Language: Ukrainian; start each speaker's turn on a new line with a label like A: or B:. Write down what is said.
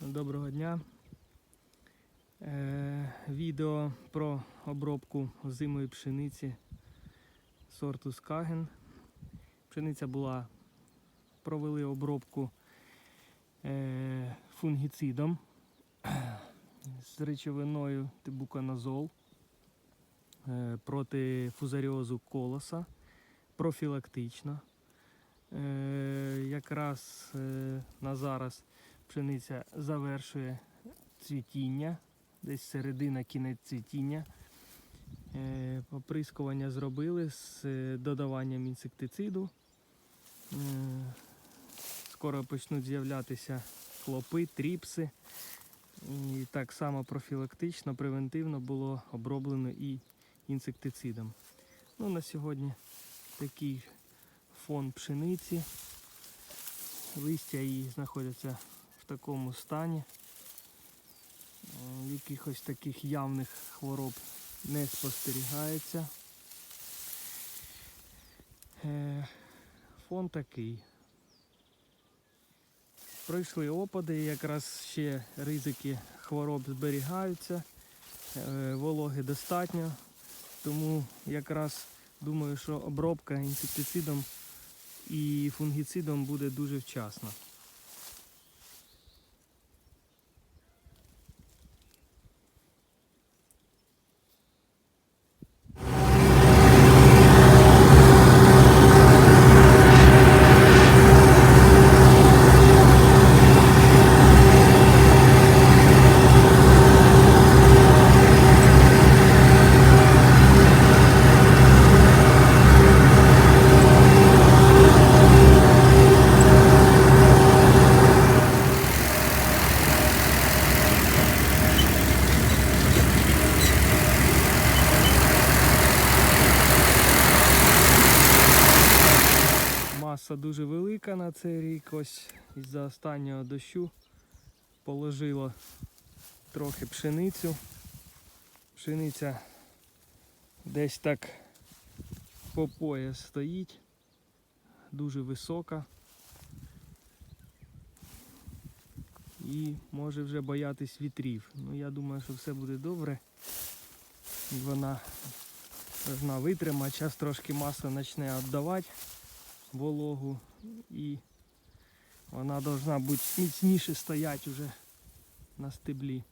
A: Доброго дня. Е, відео про обробку зимої пшениці сорту Скаген. Пшениця була, провели обробку е, фунгіцидом з речовиною тибуканазол е, проти фузаріозу колоса профілактично. Якраз на зараз пшениця завершує цвітіння, десь середина кінець цвітіння. Е, Оприскування зробили з е, додаванням інсектициду. Е, Скоро почнуть з'являтися клопи, тріпси. І так само профілактично, превентивно було оброблено і інсектицидом. Ну, на сьогодні такий фон пшениці. Листя її знаходяться такому стані. Е, Якихось таких явних хвороб не спостерігається. Е, Фон такий. Пройшли опади, якраз ще ризики хвороб зберігаються, е, вологи достатньо, тому якраз думаю, що обробка інсектицидом і фунгіцидом буде дуже вчасно. Маса дуже велика на цей рік. Ось із-за останнього дощу положило трохи пшеницю. Пшениця десь так по пояс стоїть, дуже висока. І може вже боятись вітрів. Ну я думаю, що все буде добре. І Вона должна витримати. Зараз трошки маса почне віддавати вологу і вона должна бути міцніше стояти вже на стеблі.